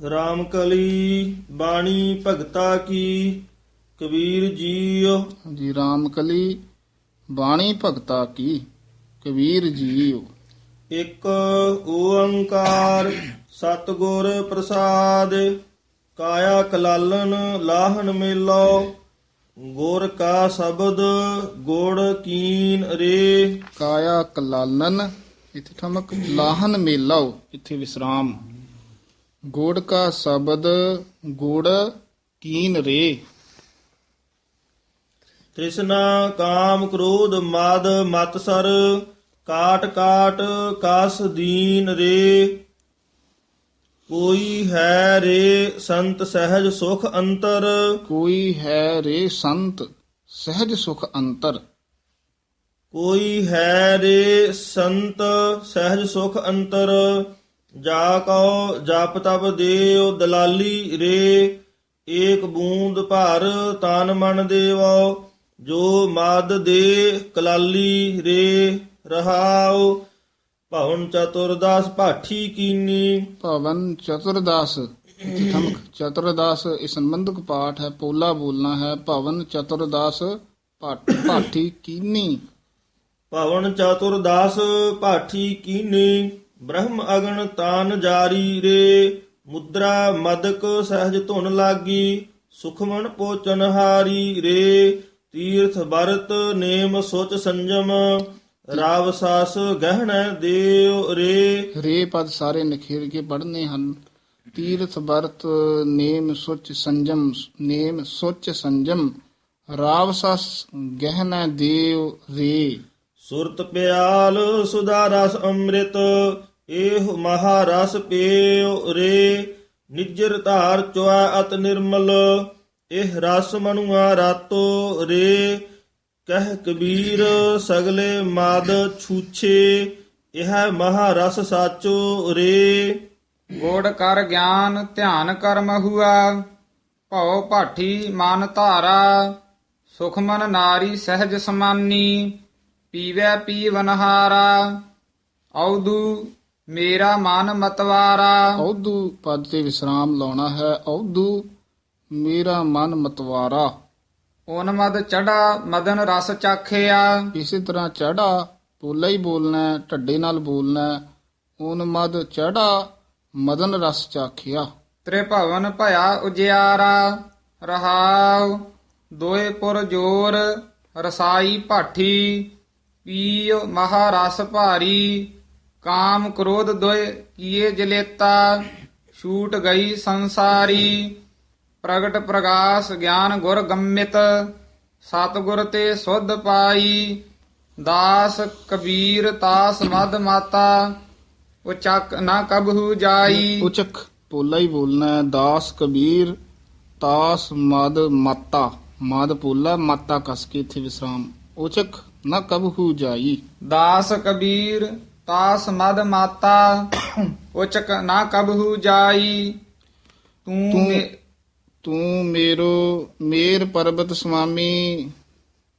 RAM ਕਲੀ ਬਾਣੀ ਭਗਤਾ ਕੀ ਕਬੀਰ ਜੀਉ। ਜੀ ਰਾਮ ਕਲੀ ਬਾਣੀ ਭਗਤਾ ਕੀ ਕਬੀਰ ਜੀਓ ਇੱਕ ਓੰਕਾਰ ਸਤਿਗੁਰ ਪ੍ਰਸਾਦ ਕਾਇਆ ਕਲਾਲਨ ਲਾਹਨ ਮੇਲੋ। ਗੁਰ ਕਾ ਸ਼ਬਦ ਗੁੜ ਕੀਨ ਰੇ। ਕਾਇਆ ਕਲਾਲਨ ਇੱਥੇ ਠਮਕ ਲਾਹਨ ਮੇਲਾਓ ਇੱਥੇ ਵਿਸਰਾਮ। ਗੋੜ ਕਾ ਸ਼ਬਦ ਗੁੜ ਕੀਨ ਰੇ। ਤ੍ਰਿਸ਼ਨਾ ਕਾਮ ਕ੍ਰੋਧ ਮਦ ਮਤਸਰ ਕਾਟ ਕਾਟ ਕਾਸ ਦੀਨ ਰੇ। ਕੋਈ ਹੈ ਰੇ ਸੰਤ ਸਹਿਜ ਸੁਖ ਅੰਤਰ। ਕੋਈ ਹੈ ਰੇ ਸੰਤ ਸਹਿਜ ਸੁਖ ਅੰਤਰ। ਕੋਈ ਹੈ ਰੇ ਸੰਤ ਸਹਿਜ ਸੁਖ ਅੰਤਰ। ਜਾ ਕਉ ਜਪ ਤਪ ਦੇਉ ਦਲਾਲੀ ਰੇ ਏਕ ਬੂੰਦ ਭਰ ਤਨ ਮਨ ਦੇਵੋ ਜੋ ਮਦ ਦੇ ਕਲਾਲੀ ਰੇ ਰਹਾਉ। ਭਵਨ ਚਤੁਰਦਾਸ ਭਾਠੀ ਕੀਨੀ। ਭਵਨ ਚਤੁਰਦਾਸ ਇੱਥੇ ਠਮਕ ਚਤੁਰਦਾਸ ਇਹ ਸੰਬੰਧਕ ਪਾਠ ਹੈ ਪੋਲਾ ਬੋਲਣਾ ਹੈ। ਭਵਨ ਚਤੁਰਦਾਸ ਭਾਠੀ ਕੀਨੀ। ਭਵਨ ਚਤੁਰਦਾਸ ਭਾਠੀ ਕੀਨੀ। ਬ੍ਰਹਮ ਅਗਨ ਤਾਨ ਜਾਰੀ ਰੇ ਮੁਦਰਾ ਮਦਕ ਸਹਿਜ ਧੁਨ ਲਾਗੀ ਸੁਖਮਨ ਪੋਚਨ ਹਾਰੀ ਰੇ ਤੀਰਥ ਬਰਤ ਨੇਮ ਸੋਚ ਸੰਜਮ ਰਾਵ ਸਾਸ ਗਹਿਣਾ ਦੇਵ ਰੇ। ਰੇ ਪਦ ਸਾਰੇ ਨਿਖੇੜ ਕੇ ਪੜ੍ਹਨੇ ਹਨ ਤੀਰਥ ਵਰਤ ਨੇਮ ਸੁਚ ਸੰਜਮ ਨੇਮ ਸੁਚ ਸੰਜਮ ਰਾਵਸਸ ਗਹਿਨਾ ਦੇਵ ਰੇ। ਸੁਰਤ ਪਿਆਲ ਸੁਦਾ ਰਸ ਅੰਮ੍ਰਿਤ ਏਹ ਮਹਾਰਸ ਪੀਉ ਰੇ, ਨਿਜਰ ਧਾਰ ਚੁਆ ਅਤ ਨਿਰਮਲ, ਇਹ ਰਸ ਮਨੁਆ ਰਾਤੋ ਰੇ। ਕਹਿ ਕਬੀਰ, ਸਗਲੇ ਮਾਦ ਛੂਛੇ, ਇਹ ਮਹਾਰਸ ਸਾਚੋ ਰੇ। ਗੋੜ ਕਰ ਗਿਆਨ, ਧਿਆਨ ਕਰਮ ਹੁਆ ਭਉ ਭਾਠੀ ਮਨ ਧਾਰਾ। ਸੁਖਮਨ ਨਾਰੀ ਸਹਿਜ ਸਮਾਨੀ, ਪੀਵੈ ਪੀਵਨਹਾਰਾ। ਔਦੂ ਮੇਰਾ ਮਨ ਮਤਵਾਰਾ। ਔਦੂ ਪਦ ਤੇ ਵਿਸਰਾਮ ਲਾਉਣਾ ਹੈ। ਔਦੂ ਮੇਰਾ ਮਨ ਮਤਵਾਰਾ। ਉਨਮਦ ਚੜਾ ਮਦਨ ਰਸ ਚਾਖਿਆ। ਇਸੇ ਤਰ੍ਹਾਂ ਚੜਾ ਪੋਲਾ ਹੀ ਬੋਲਣਾ ਹੈ, ਢੱਡੇ ਨਾਲ ਬੋਲਣਾ। ਹੈ। ਓਨ ਮਦ ਚੜਾ ਮਦਨ ਰਸ ਚਾਖਿਆ। ਤ੍ਰਿਭਵਨ ਭਇਆ ਉਜਿਆਰਾ। ਰਹਾਉ ਦੋਏ ਪੁਰ ਜੋਰ ਰਸਾਈ ਭਾਠੀ। ਪੀਉ ਮਹਾਰਸ ਭਾਰੀ। ਕਾਮ ਕ੍ਰੋਧ ਦੋਏ ਕੀਏ ਜਲੇਤਾ ਛੂਟ ਗਈ ਸੰਸਾਰੀ ਪ੍ਰਗਟ ਪ੍ਰਗਾਸ ਗਿਆਨ ਗੁਰ ਗੰਮਿਤ ਸਤਿਗੁਰ ਤੇ ਸੁਧ ਪਾਈ ਦਾਸ ਕਬੀਰ ਤਾਸ ਮਦ ਮਾਤਾ ਉਚਕ ਨਾ ਕਬਹੂ ਜਾਈ ਉਚਕ ਪੋਲਾ ਹੀ ਬੋਲਣਾ ਹੈ ਦਾਸ ਕਬੀਰ ਤਾਸ ਮਦ ਮਾਤਾ ਮਦ ਪੋਲਾ ਮਾਤਾ ਕਸ ਕੇ ਇੱਥੇ ਵਿਸਰਾਮ ਉਚਕ ਨਾ ਕਬਹੂ ਜਾਈ ਦਾਸ ਕਬੀਰ ਤਾਸ ਮਦ ਮਾਤਾ ਉਚਕ ਨਾ ਕਬਹੂ ਜਾਈ। ਤੂੰ ਤੂੰ- ਮੇ- ਤੂੰ ਮੇਰੋ ਮੇਰ ਪਰਬਤ ਸੁਆਮੀ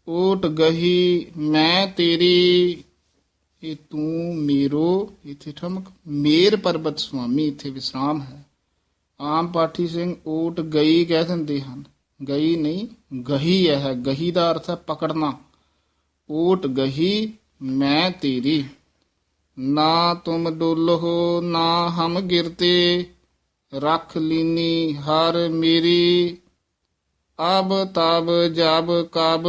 ਓਟ ਗਹੀ ਮੈਂ ਤੇਰੀ। ਇਹ ਤੂੰ ਮੇਰੋ ਇੱਥੇ ਠਮਕ। ਮੇਰ ਪਰਬਤ ਸੁਆਮੀ ਇੱਥੇ ਵਿਸਰਾਮ ਹੈ। ਆਮ ਪਾਠੀ ਸਿੰਘ ਓਟ ਗਈ ਕਹਿ ਦਿੰਦੇ ਹਨ। ਗਈ ਨਹੀਂ ਗਹੀ ਹੈ ਗਹੀ ਦਾ ਅਰਥ ਹੈ ਪਕੜਨਾ। ਓਟ ਗਹੀ ਮੈਂ ਤੇਰੀ। ਨਾ ਤੁਮ ਡੁੱਲੋ, ਨਾ ਹਮ ਗਿਰਤੇ। ਰਖ ਲੀਨੀ ਹਰ ਮੇਰੀ। ਅਬ ਤਬ ਜਬ ਕਬ,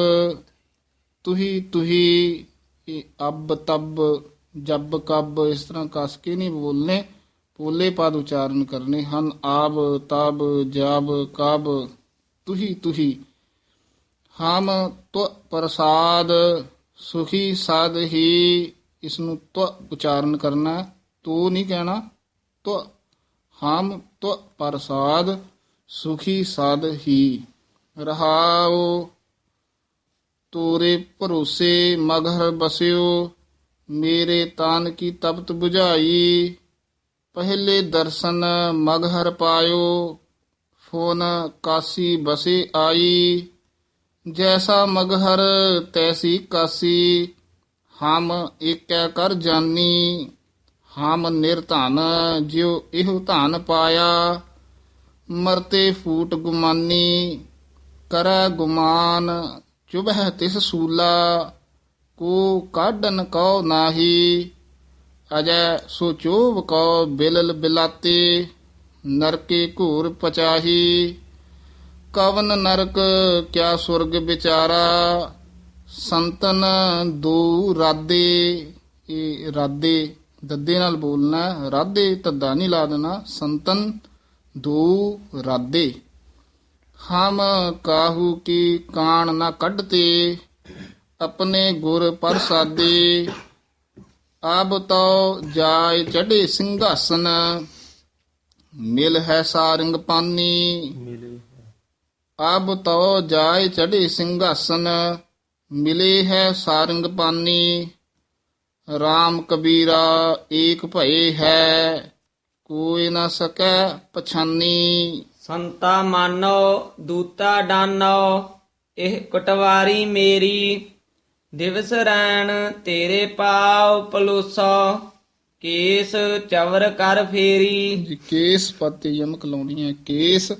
ਤੁਹੀ ਤੁਹੀ, ਇਹ ਅਬ ਤਬ ਜਬ ਕਬ। ਇਸ ਤਰ੍ਹਾਂ ਕਸ ਕੇ ਨਹੀਂ ਬੋਲਨੇ ਪੋਲੇ ਪਦ ਉਚਾਰਨ ਕਰਨੇ ਹਨ। ਆਬ ਤਬ ਜਬ ਕਬ, ਤੁਹੀ ਤੁਹੀ। ਹਮ ਤੁ ਪ੍ਰਸਾਦ ਸੁਖੀ ਸਾਧ ਹੀ। ਇਸ ਨੂੰ ਤੁ ਉਚਾਰਨ ਕਰਨਾ ਹੈ। ਤੂੰ ਨਹੀਂ ਕਹਿਣਾ ਤੁ ਹਮ ਤੁ ਪ੍ਰਸਾਦ ਸੁਖੀ ਸਾਧ ਹੀ ਰਹਾਉ ਤੋਰੇ ਭਰੋਸੇ ਮਗਰ ਬਸਿਓ ਮੇਰੇ ਤਾਨ ਕੀ ਤਪਤ 부ਝਾਈ ਪਹਿਲੇ ਦਰਸ਼ਨ ਮਗਹਰ ਪਾਇਓ ਫੋਨ ਕਾਸੀ ਬਸੇ ਆਈ ਜੈਸਾ ਮਗਹਰ ਤੈਸੀ ਕਾਸੀ ਹਮ ਏਕੈ ਕਰ ਜਾਨੀ, ਹਮ ਨਿਰਧਨ ਜਿਉ ਇਹੁ ਧਨ ਪਾਇਆ। ਮਰਤੇ ਫੂਟ ਗੁਮਾਨੀ, ਕਰੈ ਗੁਮਾਨ, ਚੁਬਹਿ ਤਿਸ ਸੂਲਾ, ਕੋ ਕਾਢਨ ਕਉ ਨਾਹੀ। ਅਜੈ ਸੋ ਚੋਬ ਕਉ ਬਿਲਲ ਬਿਲਾਤੇ, ਨਰਕੇ ਘੂਰ ਪਚਾਹੀ। ਕਵਨ ਨਰਕ ਕਿਆ ਸੁਰਗ ਵਿਚਾਰਾ ਸੰਤਨ ਦੋ ਰਾਦੇ ਇਹ ਰਾਦੇ ਦੱਦੇ ਨਾਲ ਬੋਲਣਾ। ਰਾਦੇ ਤੱਦਾ ਨਹੀਂ ਲਾ ਦੇਣਾ ਸੰਤਨ ਦੋ ਰਾਦੇ। ਹਮ ਕਾਹੂ ਕੀ ਕਾਣ ਨਾ ਕੱਢਤੇ ਆਪਣੇ ਗੁਰ ਪ੍ਰਸਾਦੇ। ਆਬ ਤੋ ਜਾਇ ਚੜੇ ਸਿੰਘਾਸਨ ਮਿਲ ਹੈ ਸਾਰੰਗ ਪਾਨੀ। ਮਿਲੇ ਅਬ ਤੋ ਜਾਇ ਚੜੇ ਸਿੰਘਾਸਨ ਮਿਲੇ ਹੈ ਸਾਰੰਗ ਪਾਨੀ RAM ਕਬੀਰਾ ਏਕ ਭਏ ਹੈ ਕੋਈ ਨਾ ਸਕੈ ਪਛਾਨੀ। ਸੰਤਾ ਮਾਨੋ ਦੂਤਾ ਡਾਨੋ ਇਹ ਕਟਵਾਰੀ ਮੇਰੀ ਦਿਵਸ ਰੈਣ ਤੇਰੇ ਪਾਉ ਪਲੋਸੋ ਕੇਸ ਚਵਰ ਕਰ ਫੇਰੀ। ਜੀ ਕੇਸ ਪਤੇ ਯਮਕ ਲਾਉਣੀ ਹੈ ਕੇਸ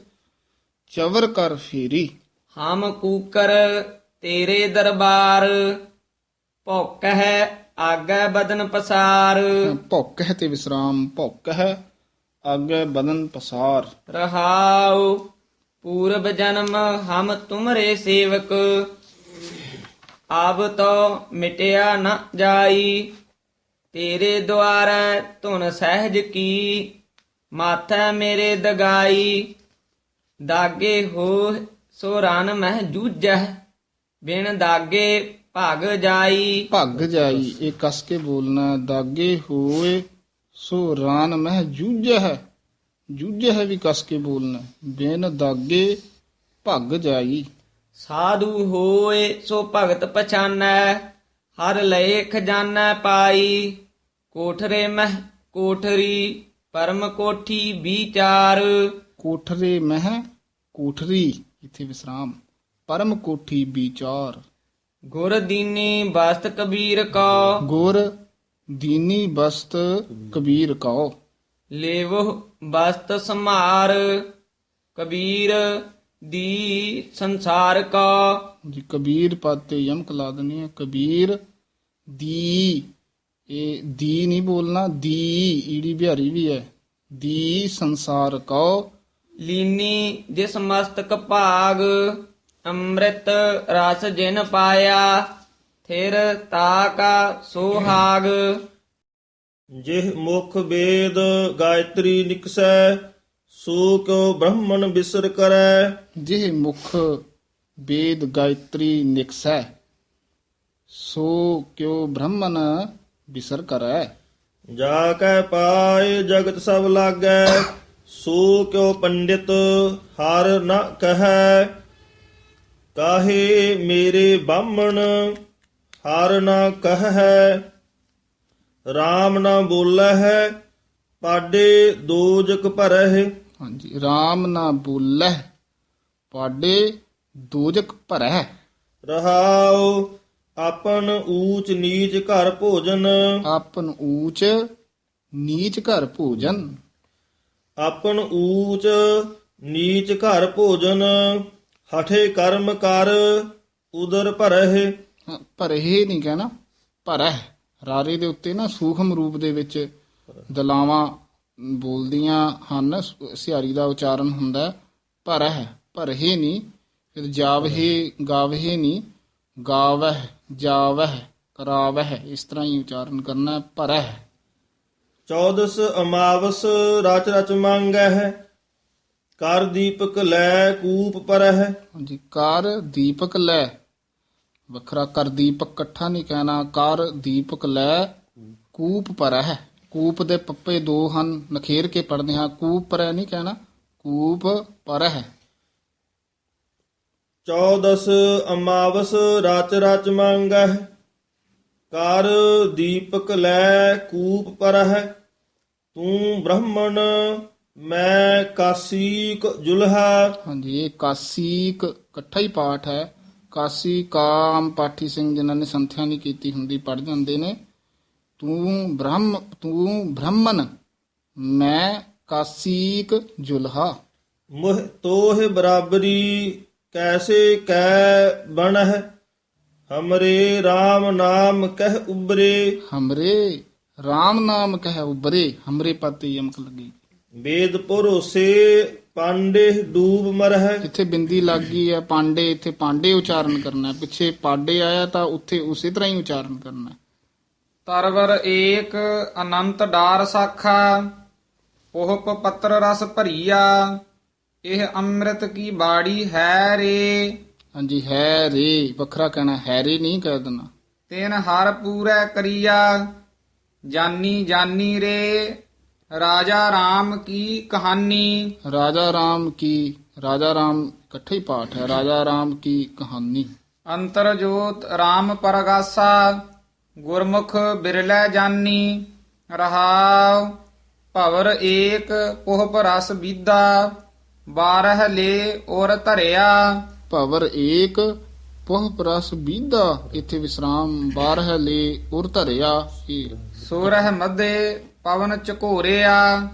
ਚਵਰ ਕਰ ਫੇਰੀ। ਹਮ ਕੂਕਰ ਤੇਰੇ ਦਰਬਾਰ ਭੁੱਖ ਹੈ ਆਗੇ ਬਦਨ ਪਸਾਰ। ਭੁੱਕ ਹੈ ਤੇ ਵਿਸਰਾਮ ਭੁੱਕ ਹੈ ਅੱਗੇ ਬਦਨ ਪਸਾਰ। ਰਹਾਉ ਪੂਰਬ ਜਨਮ ਹਮ ਤੁਮਰੇ ਸੇਵਕ। ਆਬ ਤੋ ਮਿਟਿਆ ਨ ਜਾਈ ਤੇਰੇ ਦੁਆਰੈ ਧੁਨ ਸਹਿਜ ਕੀ ਮਾਥੈ ਮੇਰੇ ਦਗਾਈ। ਦਾਗੇ ਹੋ ਸੋ ਰਨ ਮਹਿ ਜੂਜਹਿ ਬਿਨ ਦਾਗੇ ਭਗ ਜਾਈ। ਭੱਗ ਜਾਈ ਇਹ ਕਸ ਕੇ ਬੋਲਣਾ ਦਾਗੇ ਹੋਏ ਸੋ ਰਾਨ ਮਹਿ ਜੂਝੈ ਹੈ ਜੂਝੈ ਹੈ ਵੀ ਕਸ ਕੇ ਬੋਲਣਾ ਬਿਨ ਦਾਗੇ ਭੱਗ ਜਾਈ। ਸਾਧੂ ਹੋਏ ਸੋ ਭਗਤ ਪਛਾਨੈ ਹਰ ਲਏ ਖਜ਼ਾਨਾ ਪਾਈ। ਕੋਠਰੇ ਮਹਿ ਕੋਠਰੀ ਪਰਮ ਕੋਠੀ ਵਿਚਾਰ ਕੋਠਰੇ ਮਹਿ ਕੋਠਰੀ ਇਥੇ ਵਿਸਰਾਮ। ਪਰਮ ਕੋਠੀ ਵਿਚਾਰ। ਗੁਰ ਦੀਨੀ ਬਸਤ ਕਬੀਰ ਕੋ। ਗੁਰ ਦੀਨੀ ਬਸਤ ਕਬੀਰ ਕਉ ਲੇਵੋ ਬਸਤ ਸਮਾਰ ਕਬੀਰ ਦੀ ਸੰਸਾਰ ਕੋ। ਜੀ ਕਬੀਰ ਪਦ ਤੇ ਯਮਕ ਲਾ ਦੇਣੀ ਹੈ। ਕਬੀਰ ਦੀ ਇਹ ਦੀ ਨਹੀਂ ਬੋਲਣਾ ਦੀ ਈੜੀ ਬਿਹਾਰੀ ਵੀ ਹੈ। ਦੀ ਸੰਸਾਰ ਕਉ ਲੀਨੀ ਜਿਸ ਮਸਤਕ ਭਾਗ। ਅੰਮ੍ਰਿਤ ਰਸ ਜਿਨ ਪਾਇਆ ਥਿਰ ਤਾਕਾ ਸੁਹਾਗ ਜਿਹ ਮੁਖ ਵੇਦ ਗਾਇਤਰੀ ਨਿਕਸੈ ਸੋ ਕਿਉ ਬ੍ਰਹਮਣ ਬਿਸਰ ਕਰੈ ਜਿਹ ਮੁਖ ਵੇਦ ਗਾਇਤਰੀ ਨਿਕਸੈ ਸੋ ਕਿਉ ਬ੍ਰਹਮਨ ਬਿਸਰ ਕਰੈ ਜਾ ਕੈ ਪਾਏ ਜਗਤ ਸਭ ਲਾਗੈ ਸੋ ਕਿਉ ਪੰਡਿਤ ਹਰ ਨ ਕਹੈ ਕਾਹੇ ਮੇਰੇ ਬਾਹਮਣ ਹਰ ਨ ਕਹੈ RAM ਨ ਬੋਲਹਿ ਪਾਡੇ ਦੋਜਕ ਭਰਹਿ। ਹਾਂਜੀ RAM ਨਾ ਬੋਲੈ ਪਾਡੇ ਦੋਜਕ ਭਰੈ ਰਹਾਉ ਆਪਨ ਊਚ ਨੀਚ ਘਰ ਭੋਜਨ। ਆਪਨ ਊਚ ਨੀਚ ਘਰ ਭੋਜਨ। ਆਪਨ ਊਚ ਨੀਚ ਘਰ ਭੋਜਨ। ਹਠੇ ਕਰਮ ਕਰ ਉਦਰ ਭਰਹਿ। ਭਰਹਿ ਨਹੀਂ ਕਹਿਣਾ ਭਰੈ ਰਾਰੇ ਦੇ ਉੱਤੇ ਨਾ ਸੂਖਮ ਰੂਪ ਦੇ ਵਿੱਚ ਦਲਾਵਾਂ ਬੋਲਦੀਆਂ ਹਨ ਸ- ਸਿਹਾਰੀ ਦਾ ਉਚਾਰਨ ਹੁੰਦਾ ਭਰਹਿ ਭਰਹਿ ਨਹੀਂ। ਫਿਰ ਜਾਵਹਿ ਗਾਵਹਿ ਨਹੀਂ ਗਾਵਹਿ ਜਾਵਹਿ ਕਰਾਵਹਿ। ਇਸ ਤਰ੍ਹਾਂ ਹੀ ਉਚਾਰਨ ਕਰਨਾ ਭਰਹਿ। ਚੌਦਸ ਅਮਾਵਸ ਰਚ ਰਚ ਮੰਗਹਿ। ਕਰ ਦੀਪਕ ਲੈ ਕੂਪ ਪਰਹਿ। ਹਾਂਜੀ ਕਾਰ ਦੀਪਕ ਲੈ। ਵੱਖਰਾ ਕਰ ਦੀਪਕ ਇਕੱਠਾ ਨਹੀਂ ਕਹਿਣਾ। ਕਾਰ ਦੀਪਕ ਲੈ ਕੂਪ ਪਰ ਹੈ ਕੂਪ ਦੇ ਪੱਪੇ ਦੋ ਹਨ ਨਖੇਰ ਕੇ ਪੜਦੇ ਹਾਂ। ਕੂਪ ਪਰ ਨਹੀਂ ਕਹਿਣਾ ਕੂਪ ਪਰ ਹੈ ਚੌਦਸ ਅਮਾਵਸ ਰਚ ਰਚ ਮੰਗਹਿ। ਕਰ ਦੀਪਕ ਲੈ ਕੂਪ ਪਰਹਿ। ਤੂੰ ਬ੍ਰਹਮਣ ਮੈਂ ਕਾਸੀਕ ਜੁਲਹਾ। ਹਾਂਜੀ ਇਹ ਕਾਸੀਕ ਇਕੱਠਾ ਹੀ ਪਾਠ ਹੈ। ਕਾਸੀ ਕਾਮ ਪਾਠੀ ਸਿੰਘ ਜਿਨ੍ਹਾਂ ਨੇ ਸੰਥਿਆ ਨਹੀਂ ਕੀਤੀ ਹੁੰਦੀ ਪੜ ਜਾਂਦੇ ਨੇ। ਤੂੰ ਬ੍ਰਹਮ ਤੂੰ ਬ੍ਰਹਮਨ ਮੈਂ ਕਾਸੀਕ ਜੁਲਹਾ। ਮੁਹ ਤੋਹ ਬਰਾਬਰੀ ਕੈਸੇ ਕੈ ਬਣਹ ਹਮਰੇ RAM ਨਾਮ ਕਹਿ ਉਬਰੇ ਹਮਰੇ RAM ਨਾਮ ਕਹਿ ਉਬਰੇ ਹਮਰੇ ਪਤੇ ਯਮਕ ਲੱਗੀ। ਵੇਦ ਭਰੋਸੇ ਪਾਂਡੇ ਡੂਬ ਮਰਹਿ ਇੱਥੇ ਬਿੰਦੀ ਲੱਗ ਗਈ ਹੈ ਪਾਂਡੇ ਇੱਥੇ ਪਾਂਡੇ ਉਚਾਰਨ ਕਰਨਾ। ਪਿੱਛੇ ਪਾਡੇ ਆਇਆ ਤਾਂ ਉੱਥੇ ਉਸੇ ਤਰ੍ਹਾਂ ਹੀ ਉਚਾਰਨ ਕਰਨਾ। ਤਰਵਰ ਏਕ ਅਨੰਤ ਡਾਰ ਸਾਖਾ ਪੋਹਪ ਪੱਤਰ ਰਸ ਭਰੀਆ ਇਹ ਅੰਮ੍ਰਿਤ ਕੀ ਬਾੜੀ ਹੈ ਰੇ ਹਾਂਜੀ ਹੈ ਰੇ ਵੱਖਰਾ ਕਹਿਣਾ ਹੈ ਰੇ ਨਹੀਂ ਕਹਿ ਦੇਣਾ ਤੈਨ ਹਰ ਪੂਰੈ ਕਰੀਆ ਜਾਨੀ ਜਾਨੀ ਰੇ ਰਾਜਾ RAM ਕੀ ਕਹਾਣੀ? ਰਾਜਾ ਰਾਮ ਕੀ ਰਾਜਾ ਰਾਮ ਇਕੱਠਾ ਹੀ ਪਾਠ ਹੈ ਰਾਜਾ ਰਾਮ ਕੀ ਕਹਾਣੀ। ਅੰਤਰ ਜੋਤ RAM ਪਰਗਾਸਾ ਗੁਰਮੁਖ ਬਿਰਲੇ ਜਾਨੀ ਰਹਾਉ ਭਵਰ ਏਕ ਪੋਹਪ ਰਸ ਬੀਦਾ ਬਾਰਹ ਲੇ ਔਰ ਧਰਿਆ। ਭਵਰ ਏਕ ਪੋਹ ਪ੍ਰਸ ਬੀਦਾ ਇੱਥੇ ਵਿਸਰਾਮ ਬਾਰਹ ਲੇ ਉਰ ਧਰਿਆ। ਇਹ ਸੋਰਹ ਮਧੇ ਪਵਨ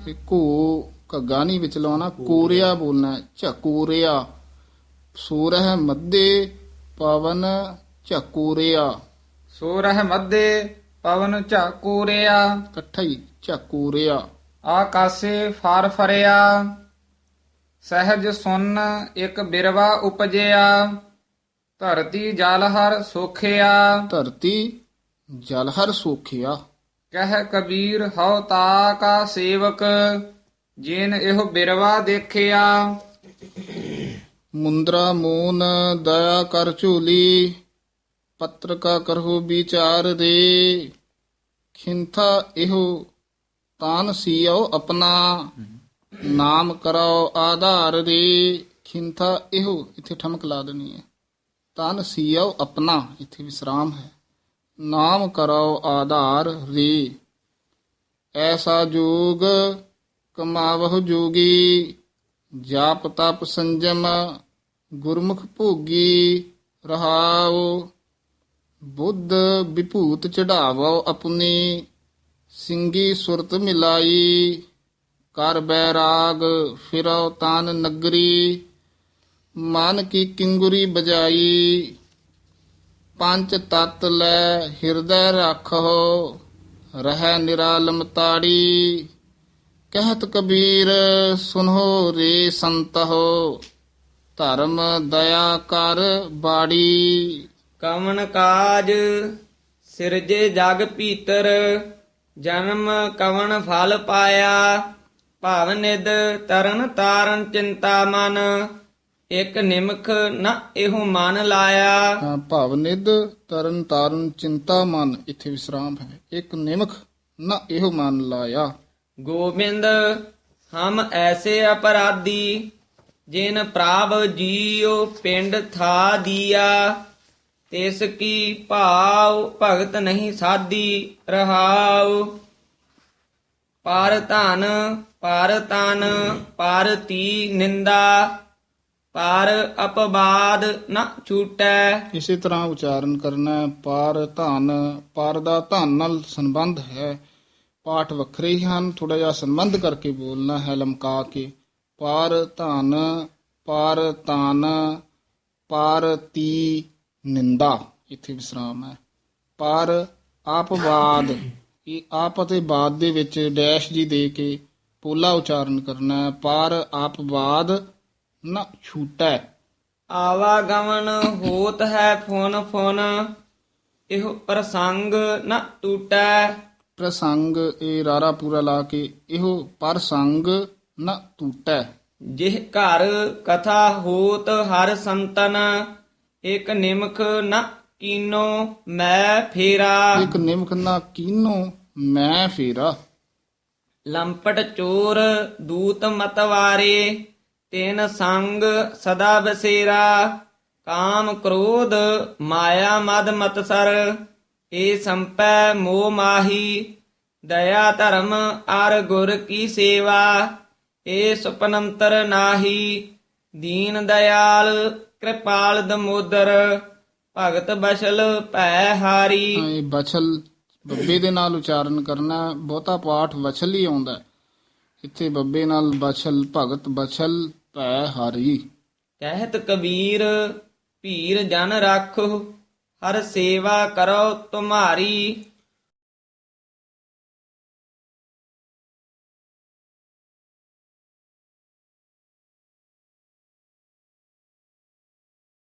ਇਹ ਘੋ ਘੱਗਾ ਨਹੀਂ ਵਿੱਚ ਲਾਉਣਾ ਕੋਰਿਆ ਬੋਲਣਾ ਝਕੋਰਿਆ। ਸੂਰਹ ਮੱਦੇ ਪਵਨ ਝਕੋਰਿਆ। ਸੋਰਹ ਮਧੇ ਪਵਨ ਚਕੋਰਿਆ ਇਕੱਠਾ ਹੀ ਝਕੋਰਿਆ। ਆਕਾਸੇ ਫਾਰ ਫਰਿਆ। ਸਹਿਜ ਸੁਨ ਇੱਕ ਬਿਰਵਾ ਉਪਜਿਆ। ਧਰਤੀ ਜਲ ਹਰ ਸੋਖਿਆ। ਧਰਤੀ ਜਲ ਹਰ ਸੋਖਿਆ। ਕਹਿ ਕਬੀਰ, ਹਉ ਤਾ ਕਾ ਸੇਵਕ, ਜਿਨ ਇਹੋ ਬਿਰਵਾ ਦੇਖਿਆ। ਮੁੰਦਰਾ ਮੂਨ ਦਇਆ ਕਰ ਝੂਲੀ ਪੱਤਰ ਕਾ ਕਰਹੁ ਵਿਚਾਰ ਦੇ। ਖਿੰਥਾ ਇਹੋ ਤਾਨ ਸੀਓ ਆਪਣਾ, ਨਾਮ ਕਰਾਓ ਆਧਾਰ ਦੇ। ਖਿੰਥਾ ਇਹੋ, ਇੱਥੇ ਠਮਕ ਲਾ ਦੇਣੀ ਹੈ। ਤਾਨ ਸੀਓ ਆਪਣਾ, ਇੱਥੇ ਵਿਸਰਾਮ ਹੈ। ਨਾਮ ਕਰੋ ਆਧਾਰ ਰੇ। ਐਸਾ ਜੋਗ ਕਮਾਵਹੁ ਜੋਗੀ, ਜਾਪ ਤਪ ਸੰਜਮ ਗੁਰਮੁਖ ਭੋਗੀ ਰਹਾਉ। ਬੁੱਧ ਵਿਭੂਤ ਚੜਾਵੋ ਆਪਣੀ, ਸਿੰਗੀ ਸੁਰਤ ਮਿਲਾਈ। ਕਰ ਬੈਰਾਗ ਫਿਰੋ ਤਾਨ ਨਗਰੀ ਮਨ ਕੀ ਕਿੰਗੁਰੀ ਬਜਾਈ। ਪੰਜ ਤਤ ਲੈ ਹਿਰਦੈ ਰੱਖੋ ਰਹਿ ਨਿਰਾਲਮ ਤਾੜੀ। ਕਹਿਤ ਕਬੀਰ ਸੁਨੋ ਰੇ ਸੰਤਹੁ, ਧਰਮ ਦਇਆ ਕਰ ਬਾੜੀ। ਕਵਨ ਕਾਜ, ਸਿਰਜੇ ਜਗ ਭੀਤਰ, ਜਨਮ ਕਵਣ ਫਲ ਪਾਇਆ। ਭਾਵ ਨਿਦ ਤਰਨ ਤਾਰਨ ਚਿੰਤਾ ਮਨ ਇਕ ਨਿਮਖ ਨ ਇਹੋ ਮਨ ਲਾਇਆ। ਹਾਂ, ਭਾਵ ਨਿਧ ਤਰਨ ਤਾਰਨ ਚਿੰਤਾ ਮਨ ਇੱਥੇ ਵਿਸਰਾਮ ਹੈ। ਇੱਕ ਨਿਮਖ ਨਾ ਇਹੋ ਮਨ ਲਾਇਆ। ਗੋਬਿੰਦ ਹਮ ਐਸੇ ਅਪਰਾਧੀ ਜਿਨ ਪ੍ਰਾਪ ਜੀਉ ਪਿੰਡ ਥਾ ਦੀਆ। ਤਿਸ ਕੀ ਭਾਵ ਭਗਤ ਨਹੀਂ ਸਾਦੀ ਰਹਾਉ। ਪਰ ਧਨ ਪਰ ਤਨ ਪਰ ਤੀ ਨਿੰਦਾ। ਪਰ ਅਪਵਾਦ ਨਾ ਛੂਟੈ। ਇਸੇ ਤਰ੍ਹਾਂ ਉਚਾਰਨ ਕਰਨਾ ਹੈ। ਧਨ, ਪਾਰ ਦਾ ਧਨ ਨਾਲ ਸੰਬੰਧ ਹੈ। ਪਾਠ ਵੱਖਰੇ ਹੀ ਹਨ ਥੋੜਾ ਜਿਹਾ ਸੰਬੰਧ ਕਰਕੇ ਬੋਲਣਾ ਹੈ ਲਮਕਾ ਕੇ। ਪਾਰ ਧਨ, ਪਾਰ ਤਨ ਪਾਰ ਤੀ ਨਿੰਦਾ, ਇੱਥੇ ਵਿਸਰਾਮ ਹੈ। ਪਰ ਆਪਵਾਦ, ਇਹ ਆਪ ਅਤੇ ਬਾਦ ਦੇ ਵਿੱਚ ਡੈਸ਼ ਜੀ ਦੇ ਕੇ ਪੋਲਾ ਉਚਾਰਨ ਕਰਨਾ। ਹੈ ਪਰ ਆਪਵਾਦ ਨਾ ਛੂਟੈ। ਆਵਾਗਮਨ ਹੋਤ ਹੈ ਫੁਨ ਫੁਨ ਇਹੋ ਪ੍ਰਸੰਗ ਨ ਟੂਟੈ। ਪ੍ਰਸੰਗ ਇਹ ਰਾਰਾ ਪੂਰਾ ਲਾ ਕੇ ਇਹੋ ਪ੍ਰਸੰਗ ਨ ਟੂਟੈ। ਜਿਹ ਘਰ ਕਥਾ ਹੋਤ ਹਰ ਸੰਤਨ ਇਕ ਨਿਮਖ ਨ ਕੀਨੋ ਮੈਂ ਫੇਰਾ। ਇੱਕ ਨਿਮਕ ਨਾ ਕੀਨੋ ਮੈਂ ਫੇਰਾ। ਲੰਪਟ ਚੋਰ ਦੂਤ ਮਤਵਾਰੇ ਤਿਨ ਸੰਗ ਸਦਾ ਬਸੇਰਾ ਕਾਮ ਕ੍ਰੋਧ ਮਾਇਆ ਮਦ ਮਤਸਰ ਏ ਸੰਪੈ ਮੋਹ ਮਾਹੀ ਦਇਆ ਧਰਮ ਅਰ ਗੁਰ ਕੀ ਸੇਵਾ ਏ ਸੁਪਨੰਤਰ ਨਾਹੀ ਦੀਨ ਦਇਆਲ ਕਿਰਪਾਲ ਦਮੋਦਰ ਭਗਤ ਬਸ਼ਲ ਭੈ ਹਾਰੀ ਹਾਂ, ਇਹ ਬਛਲ ਬੱਬੇ ਦੇ ਨਾਲ ਉਚਾਰਨ ਕਰਨਾ ਹੈ। ਬਹੁਤਾ ਪਾਠ ਵਛਲ ਹੀ ਆਉਂਦਾ ਹੈ। ਇੱਥੇ ਬੱਬੇ ਨਾਲ ਬਛਲ ਭਗਤ ਬਛਲ ਭੈ ਹਰੀ। ਕਹਿਤ ਕਬੀਰ ਭੀਰ ਜਨ ਰਾਖੋ ਹਰ ਸੇਵਾ ਕਰੋ ਤੁਮਾਰੀ।